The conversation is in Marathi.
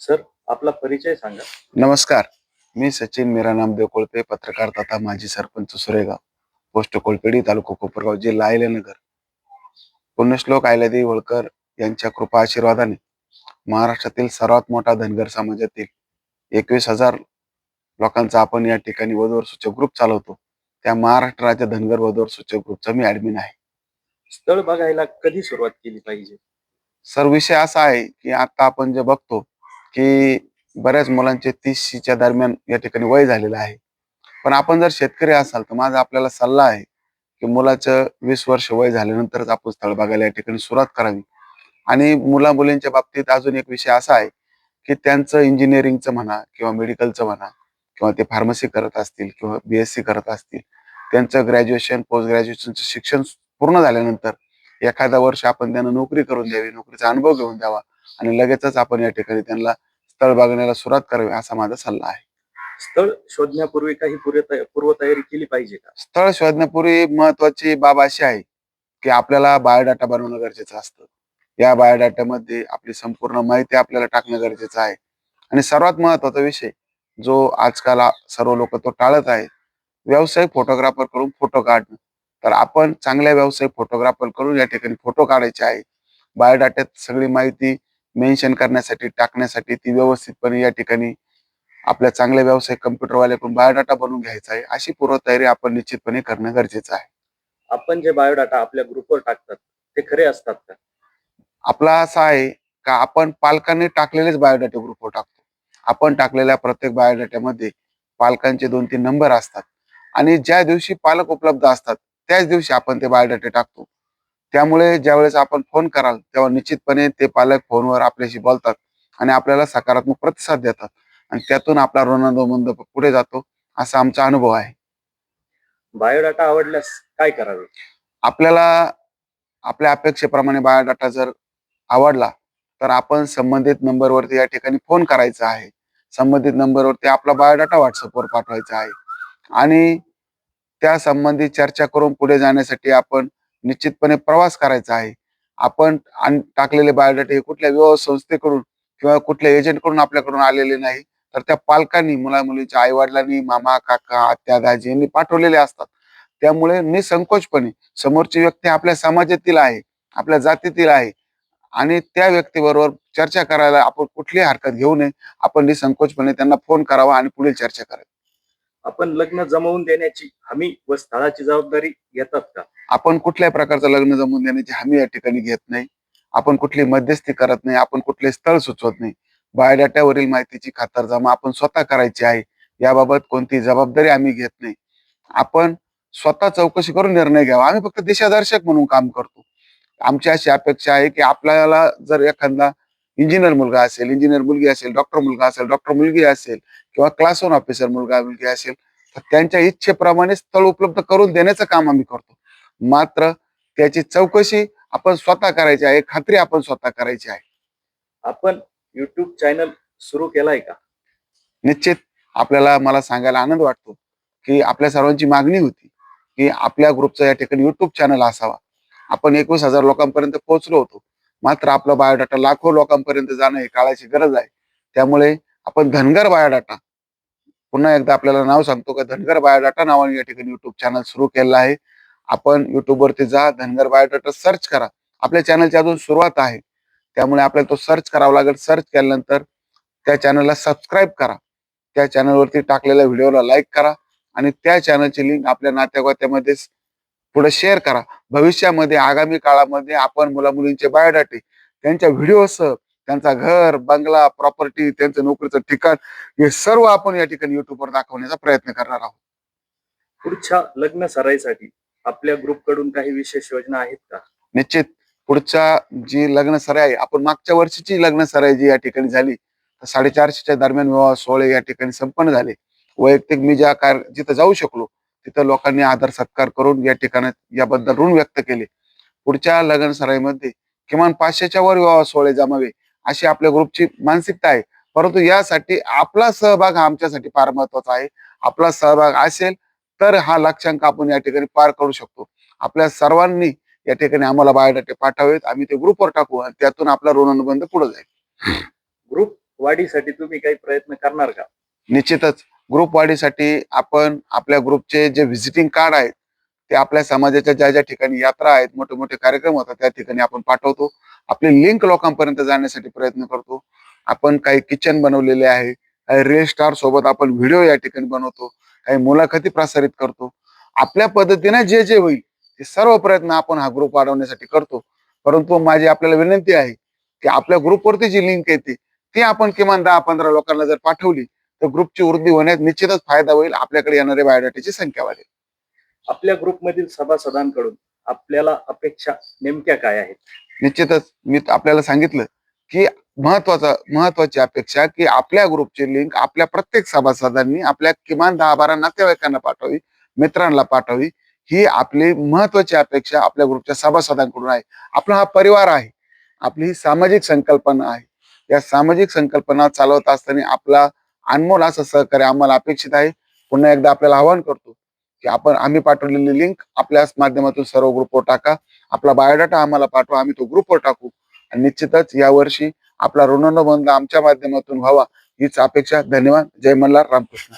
सर आपला परिचय सांगा. नमस्कार. मी सचिन मीरा नामदेव कोळपे पत्रकार तथा माजी सरपंच सुरेगाव पोस्ट कोळपेडी तालुका कोपरगाव जिल्हा अहिल्यानगर. पुण्यश्लोक अहिल्यादेवी होळकर यांच्या कृपा आशीर्वादाने महाराष्ट्रातील सर्वात मोठा धनगर समाजातील एकवीस हजार लोकांचा आपण या ठिकाणी वधूवर सूचक ग्रुप चालवतो. त्या महाराष्ट्र राज्य धनगर वधूवर सूचक ग्रुपचा मी ऍडमिन आहे. स्थळ बघायला कधी सुरुवात केली पाहिजे? सर विषय असा आहे की आता आपण जे बघतो की बऱ्याच मुलांचे तीसच्या दरम्यान या ठिकाणी वय झालेलं आहे. पण आपण जर शेतकरी असाल तर माझा आपल्याला सल्ला आहे की मुलाचं वीस वर्ष वय झाल्यानंतरच आपण स्थळ बघायला या ठिकाणी सुरुवात करावी. आणि मुला मुलींच्या बाबतीत अजून एक विषय असा आहे की त्यांचं इंजिनिअरिंगचं म्हणा किंवा मेडिकलचं म्हणा किंवा ते फार्मसी करत असतील किंवा बीएससी करत असतील त्यांचं ग्रॅज्युएशन पोस्ट ग्रॅज्युएशनचं शिक्षण पूर्ण झाल्यानंतर एखादा वर्ष आपण त्यांना नोकरी करून द्यावी नोकरीचा अनुभव घेऊन द्यावा आणि लगेचच आपण या ठिकाणी त्यांना स्थळ बघण्याला सुरुवात करावी असा माझा सल्ला आहे. स्थळ शोधण्यापूर्वी काही पूर्व पूर्वतयारी केली पाहिजे का? स्थळ शोधण्यापूर्वी महत्वाची बाब अशी आहे की आपल्याला बायोडाटा बनवणं गरजेचं असतं. या बायोडाटामध्ये आपली संपूर्ण माहिती आपल्याला टाकणं गरजेचं आहे. आणि सर्वात महत्त्वाचा विषय जो आजकाल सर्व लोक तो टाळत आहेत व्यावसायिक फोटोग्राफरकडून फोटो काढणं. तर आपण चांगल्या व्यावसायिक फोटोग्राफरकडून या ठिकाणी फोटो काढायचे आहे. बायोडाट्यात सगळी माहिती मेन्शन करण्यासाठी टाकण्यासाठी ती व्यवस्थितपणे या ठिकाणी आपल्या चांगल्या व्यावसायिक कम्प्युटरवाल्याकडून बायोडाटा बनवून घ्यायचा आहे. अशी पूर्वतयारी आपण निश्चितपणे करणं गरजेचं आहे. आपण जे बायोडाटा आपल्या ग्रुपवर टाकतात ते खरे असतात का? आपला असा आहे का आपण पालकांनी टाकलेलेच बायोडाटा ग्रुपवर टाकतो. आपण टाकलेल्या प्रत्येक बायोडाट्यामध्ये पालकांचे दोन तीन नंबर असतात. आणि ज्या दिवशी पालक उपलब्ध असतात त्याच दिवशी आपण ते बायोडाटे टाकतो. त्यामुळे ज्यावेळेस आपण फोन कराल तेव्हा निश्चितपणे ते पालक फोनवर आपल्याशी बोलतात आणि आपल्याला सकारात्मक प्रतिसाद देतात. आणि त्यातून आपला ऋणानुबंध पुढे जातो असा आमचा अनुभव आहे. बायोडाटा आवडल्यास काय करावे? आपल्याला आपल्या अपेक्षेप्रमाणे बायोडाटा जर आवडला तर आपण संबंधित नंबरवरती या ठिकाणी फोन करायचा आहे. संबंधित नंबरवरती आपला बायोडाटा व्हॉट्सअपवर पाठवायचा आहे. आणि त्या संबंधित चर्चा करून पुढे जाण्यासाठी आपण निश्चितपणे प्रवास करायचा आहे. आपण टाकलेले बायोडाटा हे कुठल्या विवाह संस्थेकडून किंवा कुठल्या एजंटकडून आपल्याकडून आलेले नाही. तर त्या पालकांनी मुला मुलीच्या आई वडिलांनी मामा काका आत्या दाजी यांनी पाठवलेले असतात. त्यामुळे निसंकोचपणे समोरची व्यक्ती आपल्या समाजातील आहे आपल्या जातीतील आहे आणि त्या व्यक्तीबरोबर चर्चा करायला आपण कुठलीही हरकत घेऊ नये. आपण निसंकोचपणे त्यांना फोन करावा आणि पुढील चर्चा करावी. आपण लग्न जमवून देण्याची हमी व स्थळाची जबाबदारी घेतात का? आपण कुठल्याही प्रकारचं लग्न जमवून देण्याची हमी या ठिकाणी घेत नाही. आपण कुठली मध्यस्थी करत नाही. आपण कुठले स्थळ सुचवत नाही. बायोडाट्यावरील माहितीची खातरजमा आपण स्वतः करायची आहे. याबाबत कोणती जबाबदारी आम्ही घेत नाही. आपण स्वतः चौकशी करून निर्णय घ्यावा. आम्ही फक्त दिशादर्शक म्हणून काम करतो. आमची अशी अपेक्षा आहे की आपल्याला जर एखादा इंजिनियर मुलगा असेल इंजिनियर मुलगी असेल डॉक्टर मुलगा असेल डॉक्टर मुलगी असेल किंवा क्लास वन ऑफिसर मुलगा मुलगी असेल तर त्यांच्या इच्छेप्रमाणे स्थळ उपलब्ध करून देण्याचं काम आम्ही करतो. मात्र त्याची चौकशी आपण स्वतः करायची आहे खात्री आपण स्वतः करायची आहे. आपण युट्यूब चॅनल सुरू केलाय का? निश्चित आपल्याला मला सांगायला आनंद वाटतो की आपल्या सर्वांची मागणी होती की आपल्या ग्रुपचा या ठिकाणी युट्यूब चॅनल असावा. आपण एकवीस हजार लोकांपर्यंत पोहोचलो होतो. मात्र आपला बायोडाटा लाखो लोकांपर्यंत जाणं ही काळाची गरज आहे. त्यामुळे आपण धनगर बायोडाटा. पुन्हा एकदा आपल्याला नाव सांगतो का? धनगर बायोडाटा नावाने या ठिकाणी युट्यूब चॅनल सुरू केलं आहे. आपण युट्यूबवरती वरती जा धनगर बायोडाटा सर्च करा. आपल्या चॅनलची अजून सुरुवात आहे. त्यामुळे आपल्याला तो सर्च करावा लागेल. सर्च केल्यानंतर त्या चॅनलला सबस्क्राईब करा. त्या चॅनलवरती टाकलेल्या व्हिडिओला लाईक करा. आणि त्या चॅनलची लिंक आपल्या नात्यागोत्यामध्ये पुढे शेअर करा. भविष्यामध्ये आगामी काळामध्ये आपण मुला मुलींचे बायोडाटे त्यांच्या व्हिडिओसह त्यांचा घर बंगला प्रॉपर्टी त्यांचं नोकरीचं ठिकाण हे सर्व आपण या ठिकाणी युट्यूबवर दाखवण्याचा प्रयत्न करणार आहोत. पुढच्या लग्न सराईसाठी आपल्या ग्रुपकडून काही विशेष योजना आहेत का? निश्चित. पुढच्या जी लग्न सराई आहे आपण मागच्या वर्षीची लग्न सराई जी या ठिकाणी झाली तर साडेचारशेच्या दरम्यान विवाह सोहळे या ठिकाणी संपन्न झाले. वैयक्तिक मी ज्या कार जिथं जाऊ शकलो तिथं लोकांनी आदर सत्कार करून या ठिकाणी याबद्दल ऋण व्यक्त केले. पुढच्या लग्न सराईमध्ये किमान पाचशेच्या वर विवाह सोहळे जमावे अशी आपल्या ग्रुपची मानसिकता आहे. परंतु यासाठी आपला सहभाग हा आमच्यासाठी फार महत्त्वाचा आहे. आपला सहभाग असेल तर हा लक्ष्यांक आपण या ठिकाणी पार करू शकतो. आपल्या सर्वांनी या ठिकाणी आम्हाला बायोडाटे पाठवावेत. आम्ही ते ग्रुपवर टाकू आणि त्यातून आपला ऋण अनुबंध पुढे जाईल. ग्रुप वाढीसाठी तुम्ही काही प्रयत्न करणार का? निश्चितच. ग्रुप वाढीसाठी आपण आपल्या ग्रुपचे जे व्हिजिटिंग कार्ड आहेत ते आपल्या समाजाच्या ज्या ज्या ठिकाणी यात्रा आहेत मोठे मोठे कार्यक्रम होतात त्या ठिकाणी आपण पाठवतो. आपली लिंक लोकांपर्यंत जाण्यासाठी प्रयत्न करतो. आपण काही किचन बनवलेले आहे काही रेल स्टार सोबत आपण व्हिडिओ या ठिकाणी बनवतो काही मुलाखती प्रसारित करतो. आपल्या पद्धतीने जे जे होईल ते सर्व प्रयत्न आपण हा ग्रुप वाढवण्यासाठी करतो. परंतु माझी आपल्याला विनंती आहे की आपल्या ग्रुपवरती जी लिंक येते ती आपण किमान दहा पंधरा लोकांना जर पाठवली तर ग्रुपची वृद्धी होण्यात निश्चितच फायदा होईल. आपल्याकडे येणाऱ्या बायोडाटाची संख्या वाढेल. आपल्या ग्रुपमधील सभासदांकडून आपल्याला अपेक्षा नेमक्या काय आहेत? निश्चितच मी आपल्याला सांगितलं की महत्त्वाचा महत्वाची अपेक्षा की आपल्या ग्रुपची लिंक आपल्या प्रत्येक सभासदांनी आपल्या किमान दहा बारा नातेवाईकांना पाठवावी मित्रांना पाठवावी. ही आपली महत्वाची अपेक्षा आपल्या ग्रुपच्या सभासदांकडून आहे. आपला हा परिवार आहे. आपली ही सामाजिक संकल्पना आहे. या सामाजिक संकल्पना चालवत असताना आपला अनमोल असं सहकार्य आम्हाला अपेक्षित आहे. पुन्हा एकदा आपल्याला आवाहन करतो की आपण आम्ही पाठवलेली लिंक आपल्या माध्यमातून सर्व ग्रुपवर टाका. आपला बायोडाटा आम्हाला पाठवा आम्ही तो ग्रुपवर टाकू. आणि निश्चितच यावर्षी आपला ऋणनुबंध आमच्या माध्यमातून व्हावा हीच अपेक्षा धन्यवाद. जय मल्हार रामकृष्ण.